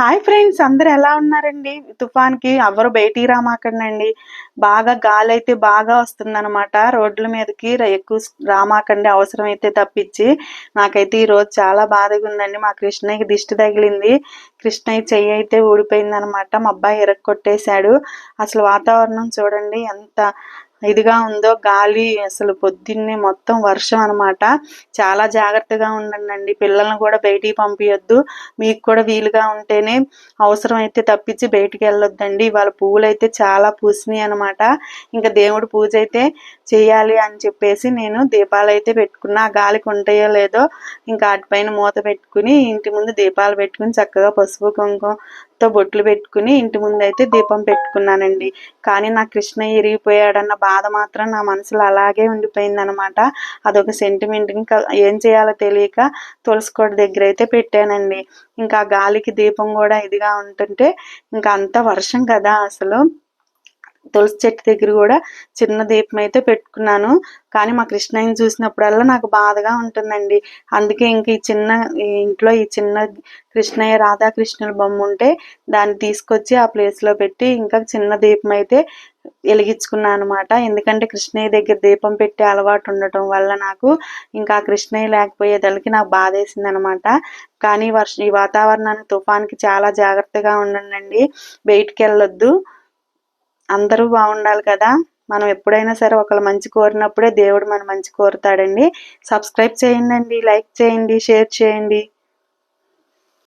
Hi friends అందరు ఎలా ఉన్నారండి? తుఫాన్కి ఎవరు బయటికి రామాకండి బాగా గాలి అయితే బాగా వస్తుందన్నమాట. రోడ్ల మీదకి ఎక్కువ రామాకండి అవసరం అయితే తప్పించి నాకైతే ఈ రోజు చాలా బాధగా ఉందండి. మా కృష్ణయ్యకి దిష్టి తగిలింది. కృష్ణయ్య చెయ్యి అయితే ఊడిపోయిందనమాట మా అబ్బాయి ఎరక్కొట్టేశాడు అసలు వాతావరణం చూడండి ఎంత ఇదిగా ఉందో గాలి అసలు పొద్దున్నే మొత్తం వర్షం అనమాట చాలా జాగ్రత్తగా ఉండండి పిల్లల్ని కూడా బయటికి పంపించొద్దు మీకు కూడా వీలుగా ఉంటేనే అవసరం అయితే తప్పించి బయటికి వెళ్ళొద్దండి. వాళ్ళ పువ్వులు అయితే చాలా పూసినాయి అనమాట ఇంకా దేవుడు పూజ అయితే చేయాలి అని చెప్పేసి నేను దీపాలు అయితే పెట్టుకున్నా. ఆ గాలికి ఉంటాయో లేదో ఇంకా వాటిపైన మూత పెట్టుకుని ఇంటి ముందు దీపాలు పెట్టుకుని చక్కగా పసుపు కుంకుమ కుంకుమతో బొట్లు పెట్టుకుని ఇంటి ముందు అయితే దీపం పెట్టుకున్నానండి. కానీ నా కృష్ణ ఇరిగిపోయాడన్న బాధ మాత్రం నా మనసులో అలాగే ఉండిపోయింది అనమాట అదొక సెంటిమెంట్ ఇంకా ఏం చేయాలో తెలియక తులసికోట దగ్గర అయితే పెట్టానండి. ఇంకా గాలికి దీపం కూడా ఇదిగా ఉంటుంటే ఇంకా అంత వర్షం కదా అసలు. తులసి చెట్టు దగ్గర కూడా చిన్న దీపం అయితే పెట్టుకున్నాను. కానీ మా కృష్ణయ్యని చూసినప్పుడల్లా నాకు బాధగా ఉంటుందండి. అందుకే ఇంక ఈ చిన్న ఈ ఇంట్లో ఈ చిన్న కృష్ణయ్య రాధాకృష్ణుల బొమ్మ ఉంటే దాన్ని తీసుకొచ్చి ఆ ప్లేస్లో పెట్టి ఇంకా చిన్న దీపం అయితే వెలిగించుకున్నాను అనమాట ఎందుకంటే కృష్ణయ్య దగ్గర దీపం పెట్టే అలవాటు ఉండటం వల్ల నాకు ఇంకా కృష్ణయ్య లేకపోయేదానికి నాకు బాధేసింది అనమాట కానీ వర్ష ఈ వాతావరణానికి తుఫాన్కి చాలా జాగ్రత్తగా ఉండండి. బయటికి వెళ్ళొద్దు. అందరూ బాగుండాలి కదా. మనం ఎప్పుడైనా సరే ఒకళ్ళు మంచి కోరినప్పుడే దేవుడు మన మంచి కోరుతాడండి. సబ్స్క్రైబ్ చేయండి లైక్ చేయండి షేర్ చేయండి.